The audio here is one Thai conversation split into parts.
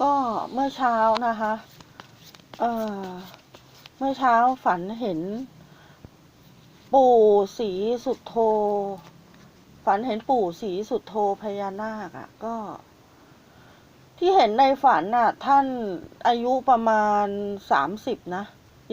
ก็เมื่อเช้านะคะ เอ่อ เมื่อเช้าฝันเห็น ปู่ศรีสุดโท ฝันเห็นปู่ศรีสุดโทพญานาคอะ่ะ ก็ ที่เห็นในฝันน่ะ ท่านอายุประมาณสามสิบนะ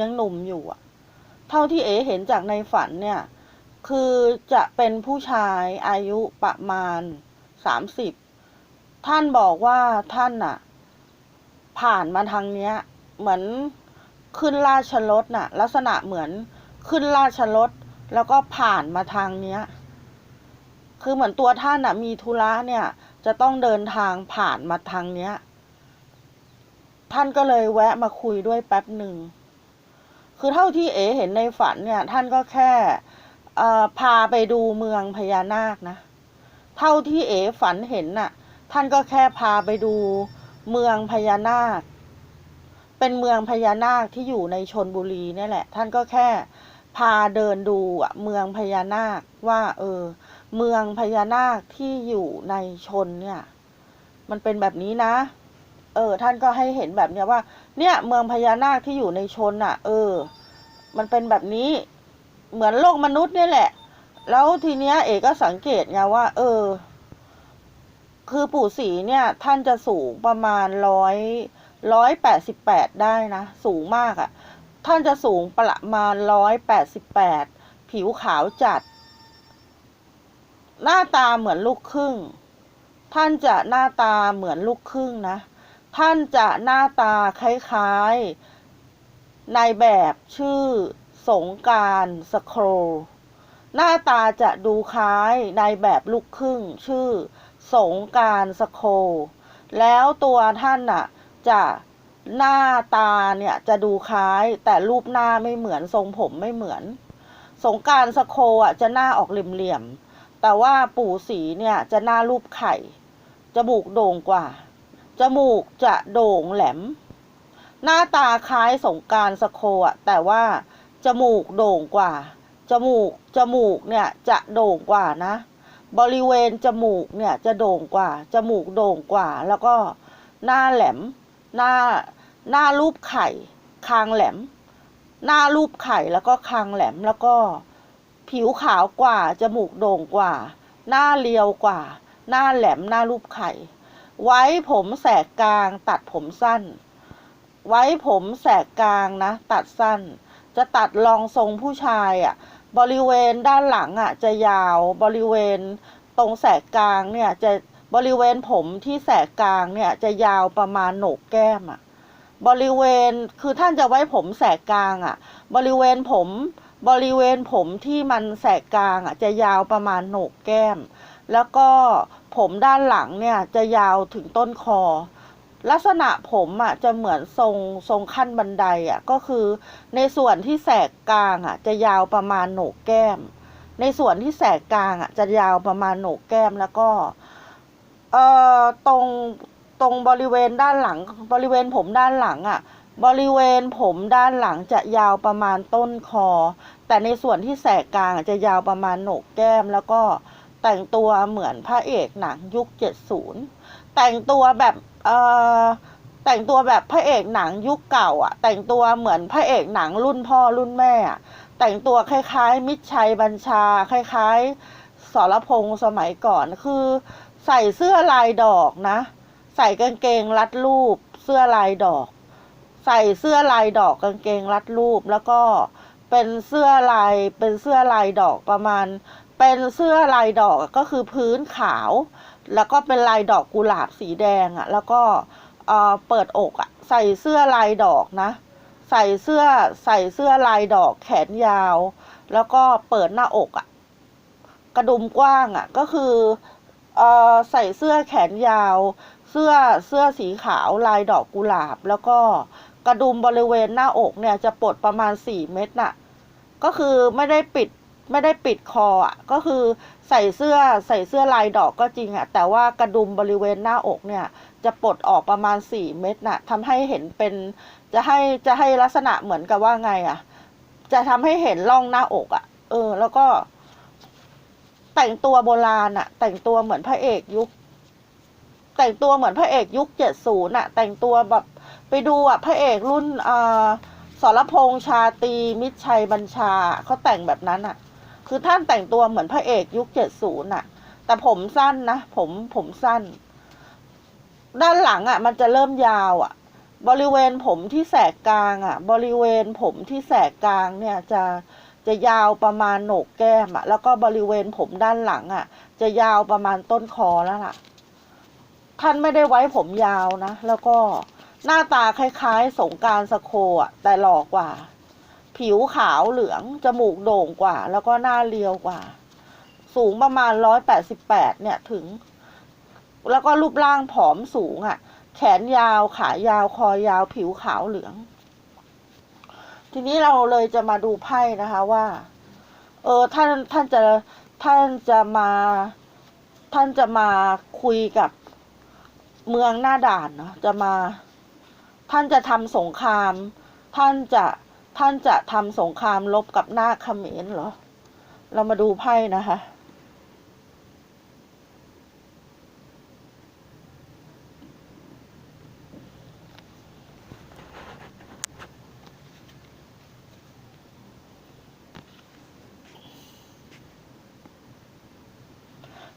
ยังหนุ่มอยู่อะ่ะ เท่าที่เอ๋เห็นจากในฝันเนี่ย คือจะเป็นผู้ชายอายุประมาณสามสิบ ท่านบอกว่าท่านน่ะ ผ่านมาทางเนี้ย เหมือนขึ้นราชรถน่ะ ลักษณะเหมือนขึ้นราชรถแล้วก็ผ่านมาทางเนี้ย คือเหมือนตัวท่านน่ะ มีธุระเนี่ย จะต้องเดินทางผ่านมาทางเนี้ย ท่านก็เลยแวะมาคุยด้วยแป๊บหนึ่ง คือเท่าที่เอ๋เห็นในฝันเนี่ย ท่านก็แค่พาไปดูเมืองพญานาคนะ เท่าที่เอ๋ฝันเห็นน่ะ ท่านก็แค่พาไปดู เมืองพญานาค เป็นเมืองพญานาคที่อยู่ในชนบุรีเนี่ยแหละ ท่านก็แค่พาเดินดูอะเมืองพญานาคว่า เออ เมืองพญานาคที่อยู่ในชนเนี่ย มันเป็นแบบนี้นะ เออ ท่านก็ให้เห็นแบบเนี้ยว่า เนี่ย เมืองพญานาคที่อยู่ในชนอะ เออ มันเป็นแบบนี้เหมือนโลกมนุษย์เนี่ยแหละ แล้วทีเนี้ยเอกก็สังเกตไงว่า เออ คือปู่ศรีเนี่ยท่านจะสูงประมาณร้อยร้อยแปดสิบแปดได้นะ สูงมากอะ่ะ ท่านจะสูงประมาณร้อยแปดสิบแปดผิวขาวจัด หน้าตาเหมือนลูกครึ่ง ท่านจะหน้าตาเหมือนลูกครึ่งนะ ท่านจะหน้าตาคล้ายๆ ในแบบชื่อสงการสโครหน้าตาจะดูคล้ายในแบบลูกครึ่งชื่อ สงการสโค แล้วตัวท่านน่ะ จะหน้าตาเนี่ยจะดูคล้าย แต่รูปหน้าไม่เหมือนทรงผมไม่เหมือน สงการสโคอะจะหน้าออกเหลี่ยมๆแต่ว่าปู่ศรีเนี่ยจะหน้ารูปไข่จมูกโด่งกว่าจมูกจะโด่งแหลม หน้าตาคล้ายสงการสโคอะแต่ว่าจมูกโด่งกว่าจมูกจมูกเนี่ยจะโด่งกว่านะ บริเวณจมูกเนี่ยจะโด่งกว่า จมูกโด่งกว่า แล้วก็หน้าแหลม หน้าหน้ารูปไข่ คางแหลม หน้ารูปไข่แล้วก็คางแหลมแล้วก็ผิวขาวกว่า จมูกโด่งกว่า หน้าเรียวกว่า หน้าแหลมหน้ารูปไข่ ไว้ผมแสกกลางตัดผมสั้น ไว้ผมแสกกลางนะ ตัดสั้น จะตัดรองทรงผู้ชายอะ่ะ บริเวณด้านหลังอะจะยาวบริเวณตรงแสกกลางเนี่ยจะบริเวณผมที่แสกกลางเนี่ยจะยาวประมาณโหนกแก้มอะบริเวณคือท่านจะไว้ผมแสกกลางอะ บริเวณผมบริเวณผมที่มันแสกกลางอะจะยาวประมาณโหนกแก้ม แล้วก็ผมด้านหลังเนี่ยจะยาวถึงต้นคอ ลักษณะผมอะจะเหมือนทรงทรงขั้นบันไดอะก็คือในส่วนที่แสกกลางอะจะยาวประมาณโหนกแก้ม ในส่วนที่แสกกลางอะจะยาวประมาณโหนกแก้มแล้วก็เอ่อตรงตรงบริเวณด้านหลัง บริเวณผมด้านหลังอะ บริเวณผมด้านหลังจะยาวประมาณต้นคอ แต่ในส่วนที่แสกกลางอะจะยาวประมาณโหนกแก้ม แล้วก็แต่งตัวเหมือนพระเอกหนังยุคเจ็ดศูนย์แต่งตัวแบบ เอ่อแต่งตัวแบบพระเอกหนังยุคเก่า อะ แต่งตัวเหมือนพระเอกหนังรุ่นพ่อรุ่นแม่อะแต่งตัวคล้ายๆ มิตรชัยบัญชา คล้ายๆสรพงษ์สมัยก่อนคือ ใส่เสื้อลายดอกนะ ใส่กางเกงรัดรูป เสื้อลายดอก ใส่เสื้อลายดอกกางเกงรัดรูปแล้วก็เป็นเสื้อลายเป็นเสื้อลายดอกประมาณ เป็นเสื้อลายดอกก็คือพื้นขาว แล้วก็เป็นลายดอกกุหลาบสีแดงอะ่ะ แล้วก็เอ่อเปิดอกอะ่ะ ใส่เสื้อลายดอกนะ ใส่เสื้อใส่เสื้อลายดอกแขนยาว แล้วก็เปิดหน้าอกอะ่ะ กระดุมกว้างอะ่ะ ก็คือเอ่อใส่เสื้อแขนยาว เสื้อเสื้อสีขาวลายดอกกุหลาบ แล้วก็กระดุมบริเวณหน้าอกเนี่ยจะปลดประมาณสี่เม็ดน่ะ ก็คือไม่ได้ปิดไม่ได้ปิดคออะ ก็คือ ใส่เสื้อใส่เสื้อลายดอกก็จริงอะแต่ว่ากระดุมบริเวณหน้าอกเนี่ย จะปลดออกประมาณสี่เม็ดน่ะทำให้เห็นเป็นจะให้จะให้ลักษณะเหมือนกับว่าไงอะจะทำให้เห็นร่องหน้าอกอะเออ แล้วก็ แต่งตัวโบราณอะแต่งตัวเหมือนพระเอกยุค แต่งตัวเหมือนพระเอกยุคเจ็ดศูนย์อะแต่งตัวแบบไปดูอะพระเอกรุ่นอ่าสรพงษ์ชาตีมิตรชัยบัญชาเขาแต่งแบบนั้นอะ คือท่านแต่งตัวเหมือนพระเอกยุคเจ็ดศูนย์อะแต่ผมสั้นนะ ผมผมสั้น ด้านหลังอะมันจะเริ่มยาวอะบริเวณผมที่แสกกลางอะบริเวณผมที่แสกกลางเนี่ยจะจะยาวประมาณโหนกแก้มอะแล้วก็บริเวณผมด้านหลังอะจะยาวประมาณต้นคอแล้วล่ะ ท่านไม่ได้ไว้ผมยาวนะ แล้วก็หน้าตาคล้ายๆ สงการสโคอะแต่หล่อกว่า ผิวขาวเหลือง จมูกโด่งกว่า แล้วก็หน้าเรียวกว่า สูงประมาณร้อยแปดสิบแปดเนี่ยถึง แล้วก็รูปร่างผอมสูงอะ แขนยาวขายาวคอยาวผิวขาวเหลือง ทีนี้เราเลยจะมาดูไพ่นะคะว่า เออท่านท่านจะท่านจะมา ท่านจะมาคุยกับเมืองหน้าด่านเนาะจะมา ท่านจะทำสงคราม ท่านจะ ท่านจะทำสงครามลบกับหน้าคเขมรเหรอ เรามาดูไพ่นะคะ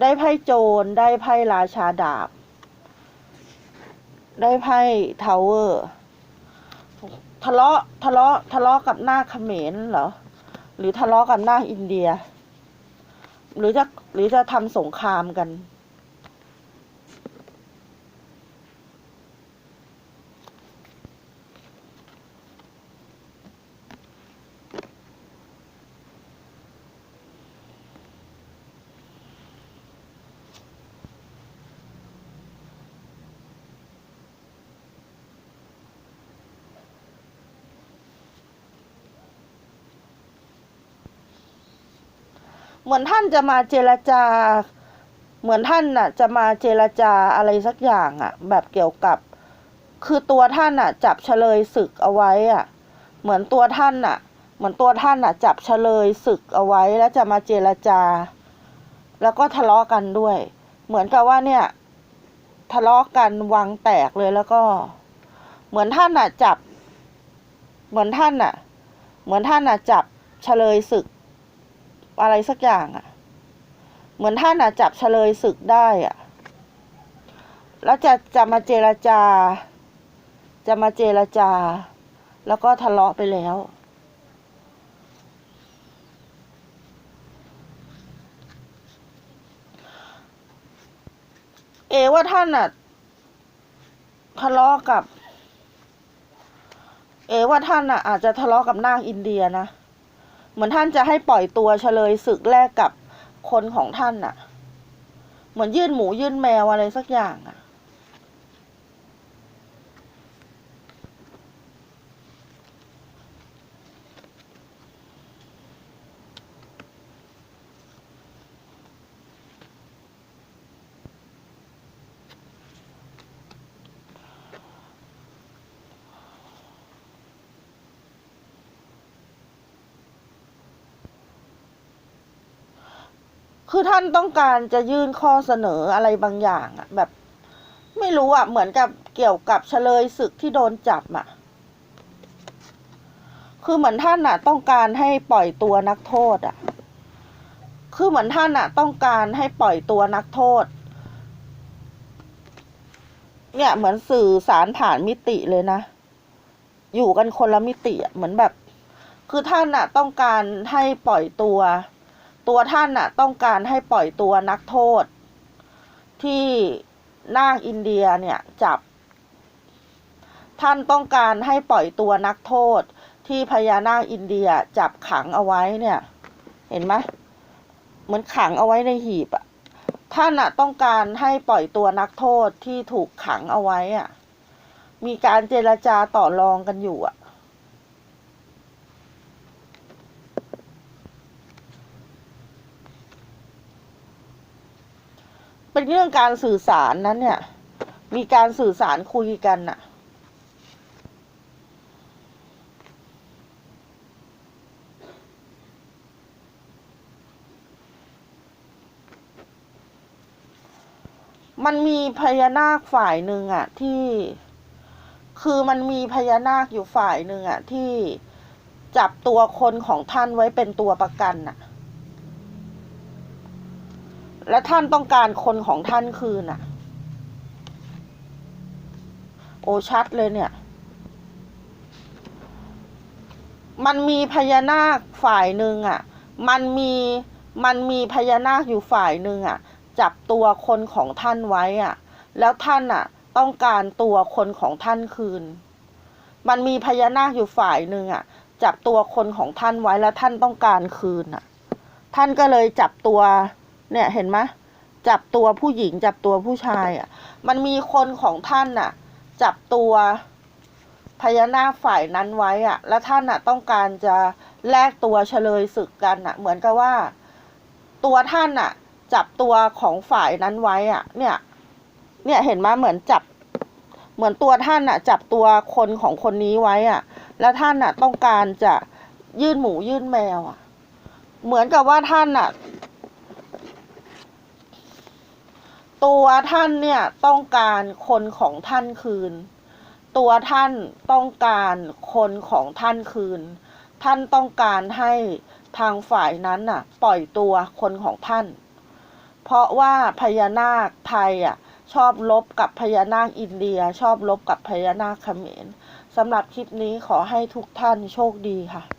ได้ไพ่โจร ได้ไพ่ราชาดาบ ได้ไพ่ทาวเวอร์ ทะเลาะทะเลาะทะเลาะกับหน้าเขมรเหรอ หรือทะเลาะกับหน้าอินเดีย หรือจะหรือจะทำสงครามกัน เหมือนท่านจะมาเจรจา เหมือนท่านน่ะ จะมาเจรจาอะไรสักอย่างอะ แบบเกี่ยวกับ คือตัวท่านน่ะ จับเฉลยศึกเอาไว้อะ เหมือนตัวท่านน่ะ เหมือนตัวท่านน่ะ จับเฉลยศึกเอาไว้แล้วจะมาเจรจา แล้วก็ทะเลาะกันด้วย เหมือนกับว่าเนี่ย ทะเลาะกันวังแตกเลยแล้วก็ เหมือนท่านน่ะจับ เหมือนท่านน่ะ เหมือนท่านน่ะจับเฉลยศึก อะไรสักอย่างอะ่ะ เหมือนท่านอะจับเฉลยศึกได้อะ่ะ แล้วจะจะมาเจรจา จะมาเจรจา แล้วก็ทะเลาะไปแล้ว เอว่าท่านอะทะเลาะกับ เอว่าท่านอะอาจจะทะเลาะกับนางอินเดียนะ เหมือนท่านจะให้ปล่อยตัวเฉลยศึกแลกกับคนของท่านน่ะ เหมือนยื่นหมูยื่นแมวอะไรสักอย่างอะ คือท่านต้องการจะยื่นข้อเสนออะไรบางอย่างอะแบบ ไม่รู้อะเหมือนกับเกี่ยวกับเฉลยศึกที่โดนจับอะคือเหมือนท่านอะต้องการให้ปล่อยตัวนักโทษอะคือเหมือนท่านอะต้องการให้ปล่อยตัวนักโทษ เนี่ยเหมือนสื่อสารผ่านมิติเลยนะ อยู่กันคนละมิติอะเหมือนแบบ คือท่านอะต้องการให้ปล่อยตัว ตัวท่านน่ะต้องการให้ปล่อยตัวนักโทษ ที่นางอินเดียเนี่ยจับ ท่านต้องการให้ปล่อยตัวนักโทษ ที่พญานาคอินเดียจับขังเอาไว้เนี่ย เห็นไหมเหมือนขังเอาไว้ในหีบอะท่านน่ะต้องการให้ปล่อยตัวนักโทษที่ถูกขังเอาไว้อะมีการเจรจาต่อรองกันอยู่อะ เป็นเรื่องการสื่อสารนั้นเนี่ย มีการสื่อสารคุยกันน่ะมมันมีพญานาคฝ่ายหนึ่งอะที่คือมันมีพญานาคอยู่ฝ่ายหนึ่งอะที่จับตัวคนของท่านไว้เป็นตัวประกันอะ และท่านต้องการคนของท่านคืนอะโอชัดเลยเนี่ย มันมีพญานาคฝ่ายหนึ่งอะมันมีมันมีพญานาคอยู่ฝ่ายหนึ่งอะจับตัวคนของท่านไว้อะแล้วท่านอะต้องการตัวคนของท่านคืน มันมีพญานาคอยู่ฝ่ายหนึ่งอะจับตัวคนของท่านไว้แล้วท่านต้องการคืนอะท่านก็เลยจับตัว เนี่ยเห็นไหมจับตัวผู้หญิงจับตัวผู้ชายอะมันมีคนของท่านอะจับตัวพญานาคฝ่ายนั้นไว้อะแล้วท่านอะต้องการจะแลกตัวเฉลยศึกกันอะเหมือนกับว่า ตัวท่านอะจับตัวของฝ่ายนั้นไว้อะเนี่ย เนี่ยเห็นไหมเหมือนจับ เหมือนตัวท่านอะจับตัวคนของคนนี้ไว้อะแล้วท่านอะต้องการจะยื่นหมูยื่นแมวอะเหมือนกับว่าท่านอะ ตัวท่านเนี่ยต้องการคนของท่านคืน ตัวท่านต้องการคนของท่านคืน ท่านต้องการให้ทางฝ่ายนั้นน่ะ ปล่อยตัวคนของท่าน เพราะว่าพญานาคไทยอะชอบลบกับพญานาคอินเดีย ชอบลบกับพญานาคเขมรสำหรับคลิปนี้ขอให้ทุกท่านโชคดีค่ะ